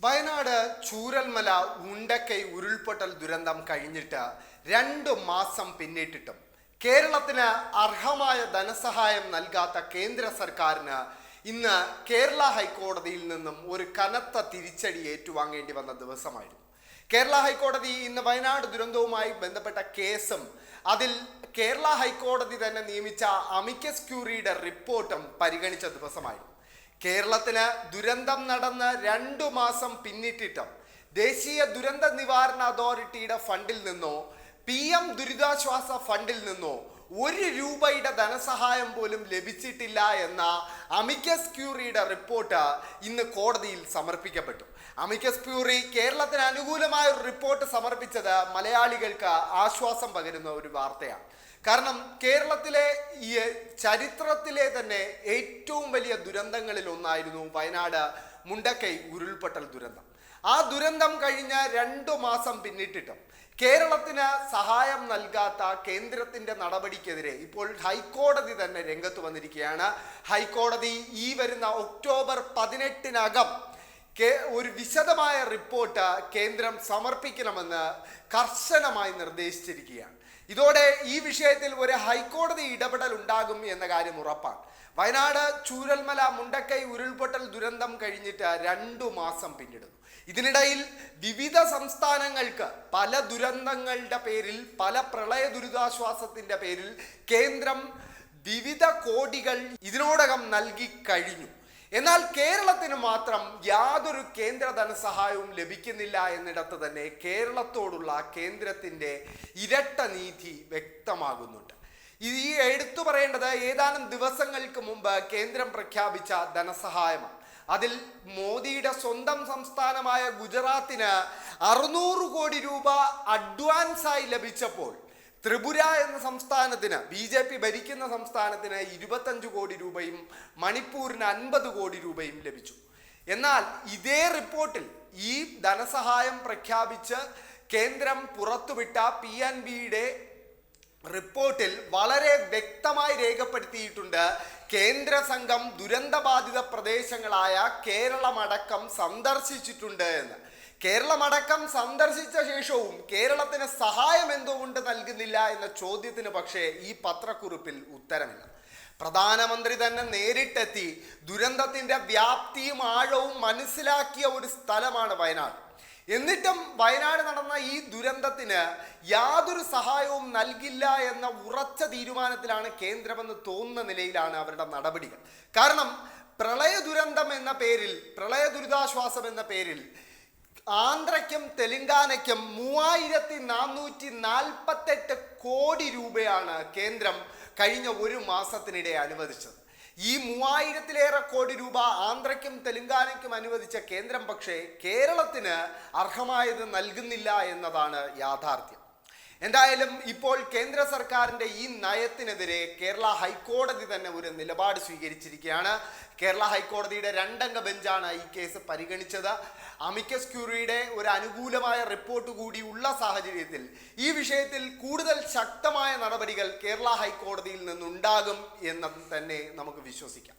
വയനാട് ചൂരൽമല ഉണ്ടക്കൈ ഉരുൾപൊട്ടൽ ദുരന്തം കഴിഞ്ഞിട്ട് രണ്ടു മാസം പിന്നിട്ടിട്ടും. കേരളത്തിന് അർഹമായ ധനസഹായം നൽകാത്ത കേന്ദ്ര സർക്കാരിന് ഇന്ന് കേരള ഹൈക്കോടതിയിൽ നിന്നും ഒരു കനത്ത തിരിച്ചടി ഏറ്റുവാങ്ങേണ്ടി വന്ന ദിവസമായിരുന്നു. കേരള ഹൈക്കോടതി ഇന്ന് വയനാട് ദുരന്തവുമായി ബന്ധപ്പെട്ട കേസും അതിൽ കേരള ഹൈക്കോടതി തന്നെ നിയമിച്ച അമിക്കസ് ക്യൂറിയുടെ റിപ്പോർട്ടും പരിഗണിച്ച ദിവസമായിരുന്നു. കേരളത്തിന് ദുരന്തം നടന്ന് രണ്ടു മാസം പിന്നിട്ടിട്ടും ദേശീയ ദുരന്ത നിവാരണ അതോറിറ്റിയുടെ ഫണ്ടിൽ നിന്നോ പി എം ദുരിതാശ്വാസ ഫണ്ടിൽ നിന്നോ ഒരു രൂപയുടെ ധനസഹായം പോലും ലഭിച്ചിട്ടില്ല എന്ന അമിക്കസ് ക്യൂറിയുടെ റിപ്പോർട്ട് ഇന്ന് കോടതിയിൽ സമർപ്പിക്കപ്പെട്ടു. അമിക്കസ് ക്യൂറി കേരളത്തിന് അനുകൂലമായ ഒരു റിപ്പോർട്ട് സമർപ്പിച്ചത് മലയാളികൾക്ക് ആശ്വാസം പകരുന്ന ഒരു വാർത്തയാണ്. കാരണം കേരളത്തിലെ ഈ ചരിത്രത്തിലെ തന്നെ ഏറ്റവും വലിയ ദുരന്തങ്ങളിൽ ഒന്നായിരുന്നു വയനാട് മുണ്ടക്കൈ ഉരുൾപൊട്ടൽ ദുരന്തം. ആ ദുരന്തം കഴിഞ്ഞ രണ്ടു മാസം പിന്നിട്ടിട്ടും കേരളത്തിന് സഹായം നൽകാത്ത കേന്ദ്രത്തിന്റെ നടപടിക്കെതിരെ ഇപ്പോൾ ഹൈക്കോടതി തന്നെ രംഗത്ത് വന്നിരിക്കുകയാണ്. ഹൈക്കോടതി ഈ വരുന്ന ഒക്ടോബർ പതിനെട്ടിനകം ഒരു വിശദമായ റിപ്പോർട്ട് കേന്ദ്രം സമർപ്പിക്കണമെന്ന് കർശനമായി നിർദ്ദേശിച്ചിരിക്കുകയാണ്. ഇതോടെ ഈ വിഷയത്തിൽ ഒരു ഹൈക്കോടതി ഇടപെടൽ ഉണ്ടാകും എന്ന കാര്യം ഉറപ്പാണ്. വയനാട് ചൂരൽമല മുണ്ടക്കൈ ഉരുൾപൊട്ടൽ ദുരന്തം കഴിഞ്ഞിട്ട് രണ്ടു മാസം പിന്നിടുന്നു. ഇതിനിടയിൽ വിവിധ സംസ്ഥാനങ്ങൾക്ക് പല ദുരന്തങ്ങളുടെ പേരിൽ പല പ്രളയ ദുരിതാശ്വാസത്തിന്റെ പേരിൽ കേന്ദ്രം വിവിധ കോടികൾ ഇതിനോടകം നൽകി കഴിഞ്ഞു. എന്നാൽ കേരളത്തിന് മാത്രം യാതൊരു കേന്ദ്ര ധനസഹായവും ലഭിക്കുന്നില്ല എന്നിടത്ത് തന്നെ കേരളത്തോടുള്ള കേന്ദ്രത്തിന്റെ ഇരട്ട നീതി വ്യക്തമാകുന്നുണ്ട്. ഈ എടുത്തു പറയേണ്ടത് ഏതാനും ദിവസങ്ങൾക്ക് മുമ്പ് കേന്ദ്രം പ്രഖ്യാപിച്ച ധനസഹായമാണ്. അതിൽ മോദിയുടെ സ്വന്തം സംസ്ഥാനമായ ഗുജറാത്തിന് അറുന്നൂറ് കോടി രൂപ അഡ്വാൻസായി ലഭിച്ചപ്പോൾ ത്രിപുര എന്ന സംസ്ഥാനത്തിന് ബി ജെ പി ഭരിക്കുന്ന സംസ്ഥാനത്തിന് ഇരുപത്തഞ്ച് കോടി രൂപയും മണിപ്പൂരിന് അൻപത് കോടി രൂപയും ലഭിച്ചു. എന്നാൽ ഇതേ റിപ്പോർട്ടിൽ ഈ ധനസഹായം പ്രഖ്യാപിച്ച് കേന്ദ്രം പുറത്തുവിട്ട പി എൻ ബിയുടെ റിപ്പോർട്ടിൽ വളരെ വ്യക്തമായി രേഖപ്പെടുത്തിയിട്ടുണ്ട് കേന്ദ്ര സംഘം ദുരന്തബാധിത പ്രദേശങ്ങളായ കേരളമടക്കം സന്ദർശിച്ചിട്ടുണ്ട് എന്ന്. കേരളമടക്കം സന്ദർശിച്ച ശേഷവും കേരളത്തിന് സഹായം എന്തുകൊണ്ട് നൽകുന്നില്ല എന്ന ചോദ്യത്തിന് പക്ഷേ ഈ പത്രക്കുറിപ്പിൽ ഉത്തരമില്ല. പ്രധാനമന്ത്രി തന്നെ നേരിട്ടെത്തി ദുരന്തത്തിന്റെ വ്യാപ്തിയും ആഴവും മനസ്സിലാക്കിയ ഒരു സ്ഥലമാണ് വയനാട്. എന്നിട്ടും വയനാട് നടന്ന ഈ ദുരന്തത്തിന് യാതൊരു സഹായവും നൽകില്ല എന്ന ഉറച്ച തീരുമാനത്തിലാണ് കേന്ദ്രമെന്ന് തോന്നുന്ന നിലയിലാണ് അവരുടെ നടപടികൾ. കാരണം പ്രളയ ദുരന്തം എന്ന പേരിൽ പ്രളയ ദുരിതാശ്വാസം എന്ന പേരിൽ ആന്ധ്രയ്ക്കും തെലങ്കാനയ്ക്കും മൂവായിരത്തി നാനൂറ്റി നാൽപ്പത്തെട്ട് കോടി രൂപയാണ് കേന്ദ്രം കഴിഞ്ഞ ഒരു മാസത്തിനിടെ അനുവദിച്ചത്. ഈ മൂവായിരത്തിലേറെ കോടി രൂപ ആന്ധ്രയ്ക്കും തെലങ്കാനയ്ക്കും അനുവദിച്ച കേന്ദ്രം പക്ഷേ കേരളത്തിന് അർഹമായത് നൽകുന്നില്ല എന്നതാണ് യാഥാർത്ഥ്യം. എന്തായാലും ഇപ്പോൾ കേന്ദ്ര സർക്കാരിന്റെ ഈ നയത്തിനെതിരെ കേരള ഹൈക്കോടതി തന്നെ ഒരു നിലപാട് സ്വീകരിച്ചിരിക്കുകയാണ്. കേരള ഹൈക്കോടതിയുടെ രണ്ടംഗ ബെഞ്ചാണ് ഈ കേസ് പരിഗണിച്ചത്. അമിക്കസ് ക്യൂറിയുടെ ഒരു അനുകൂലമായ റിപ്പോർട്ട് കൂടി ഉള്ള സാഹചര്യത്തിൽ ഈ വിഷയത്തിൽ കൂടുതൽ ശക്തമായ നടപടികൾ കേരള ഹൈക്കോടതിയിൽ നിന്നുണ്ടാകും എന്ന് തന്നെ നമുക്ക് വിശ്വസിക്കാം.